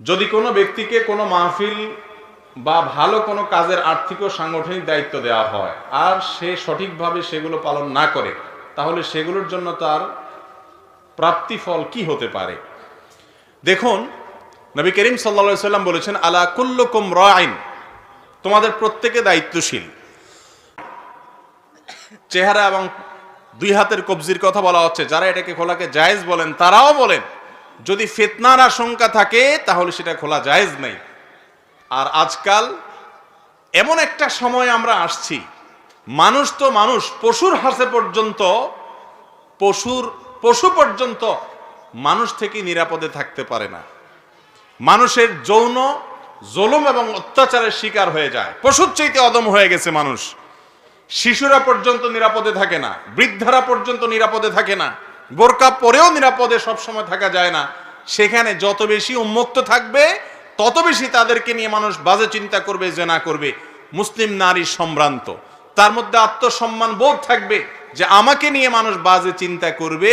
যদি কোনো ব্যক্তিকে কোনো মাহফিল বা ভালো কোনো কাজের আর্থিক ও সাংগঠনিক দায়িত্ব দেওয়া হয় আর সে সঠিকভাবে সেগুলো পালন না করে, তাহলে সেগুলোর জন্য তার প্রাপ্তিফল কি হতে পারে? দেখুন, নবী করিম সাল্লা সাল্লাম বলেছেন, আলা কুল্লুকুম রাইন তোমাদের প্রত্যেকে দায়িত্বশীল। চেহারা এবং দুই হাতের কবজির কথা বলা হচ্ছে, যারা এটাকে খোলাকে জায়েজ বলেন, তারাও বলেন। যদি ফেতনার আশঙ্কা থাকে, তাহলে সেটা খোলা জায়েজ নেই। আর আজকাল এমন একটা সময় আমরা আসছি, মানুষ তো মানুষ, পশুর হাসে পর্যন্ত, পশুর, পশু পর্যন্ত মানুষ থেকে নিরাপদে থাকতে পারে না। মানুষের যৌন, জুলুম এবং অত্যাচারের শিকার হয়ে যায়। পশুর চাইতে অদম হয়ে গেছে মানুষ। শিশুরা পর্যন্ত নিরাপদে থাকে না, বৃদ্ধারা পর্যন্ত নিরাপদে থাকে না। বোরকা পরেও নিরাপদে সবসময় থাকা যায় না। সেখানে যত বেশি উন্মুক্ত থাকবে, তত বেশি তাদেরকে নিয়ে মানুষ বাজে চিন্তা করবে, জেনা করবে। মুসলিম নারী সম্ভ্রান্ত। তার মধ্যে আত্মসম্মান বোধ থাকবে যে আমাকে নিয়ে মানুষ বাজে চিন্তা করবে,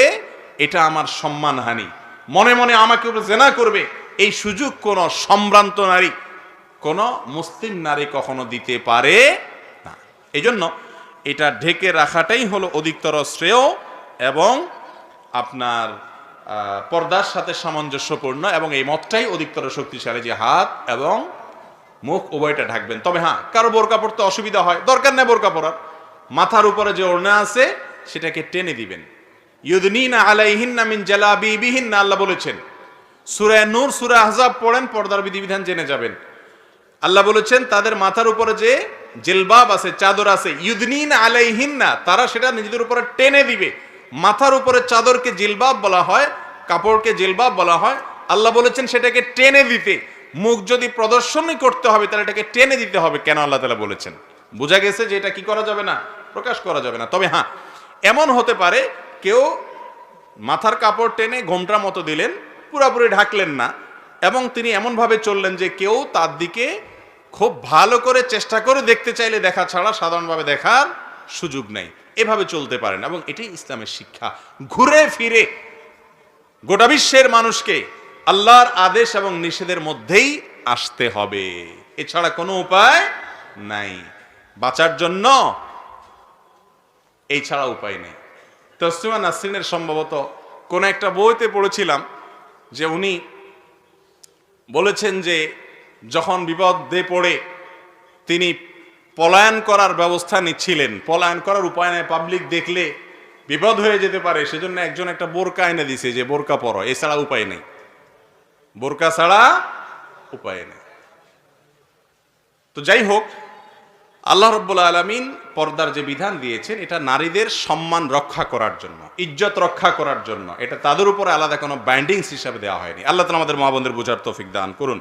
এটা আমার সম্মানহানি। মনে মনে আমাকে জেনা করবে, এই সুযোগ কোন সম্ভ্রান্ত নারী, কোন মুসলিম নারী কখনো দিতে পারে না। এই জন্য এটা ঢেকে রাখাটাই হলো অধিকতর শ্রেয় এবং আপনার পর্দার সাথে সামঞ্জস্যপূর্ণ এবং এই মতটাই অধিকতর শক্তিশালী যে হাত এবং মুখ উভয়টা ঢাকবেন। তবে হ্যাঁ কারও বোরকা পড়তে অসুবিধা হয়। দরকার নেই বোরকা পরার। মাথার উপরে যে ওড়না আছে, সেটাকে টেনে দিবেন। ইউদনিনা আলাইহিন্না মিন জালাবিবিহিন্না, আল্লাহ বলেছেন, সূরা নূর, সূরা আহজাব পড়েন, পর্দার বিধিবিধান জেনে যাবেন। আল্লাহ বলেছেন, তাদের মাথার উপরে যে জেলবাব আছে, চাদর আছে, ইউদনিন আলাইহিন্না, তারা সেটা নিজেদের উপরে টেনে দিবে। মাথার উপরে চাদরকে জিলবাব বলা হয়, কাপড়কে জিলবাব বলা হয়। আল্লাহ বলেছেন সেটাকে টেনে দিতে। মুখ যদি প্রদর্শনই করতে হবে, তাহলে এটাকে টেনে দিতে হবে। কেন আল্লাহ তালা বলেছেন? বোঝা গেছে যে এটা কি করা যাবে না? প্রকাশ করা যাবে না। তবে হ্যাঁ এমন হতে পারে, কেউ মাথার কাপড় টেনে ঘোমটা মতো দিলেন, পুরাপুরি ঢাকলেন না, এবং তিনি এমনভাবে চললেন যে কেউ তার দিকে খুব ভালো করে চেষ্টা করে দেখতে চাইলে দেখা ছাড়া সাধারণভাবে দেখার সুযোগ নেই। এভাবে চলতে পারেন এবং এটাই ইসলামের শিক্ষা। ঘুরে ফিরে গোটা বিশ্বের মানুষকে আল্লাহর আদেশ এবং নিষেধের মধ্যেই আসতে হবে। এছাড়া কোনো উপায় নাই। বাঁচার জন্য এই ছাড়া উপায় নেই। তসলিমা নাসরিনের সম্ভবত কোন একটা বইতে পড়েছিলাম যে উনি বলেছেন যে যখন বিপদে পড়ে তিনি পলায়ন করার ব্যবস্থা নিচ্ছিলেন। পলায়ন করার উপায় নেই পাবলিক দেখলে বিপদ হয়ে যেতে পারে। সেজন্য একজন একটা বোরকা এনে দিছে যে বোরকা পরো, এছাড়া উপায় নেই। বোরকা ছাড়া উপায় নেই। তো যাই হোক, আল্লাহ রব্বুল আলমিন পর্দার যে বিধান দিয়েছেন, এটা নারীদের সম্মান রক্ষা করার জন্য, ইজ্জত রক্ষা করার জন্য। এটা তাদের উপরে আলাদা কোনো ব্যান্ডিংস হিসাবে দেওয়া হয়নি। আল্লাহ তালা আমাদের মহাবন্ধের বোঝার তৌফিক দান করুন।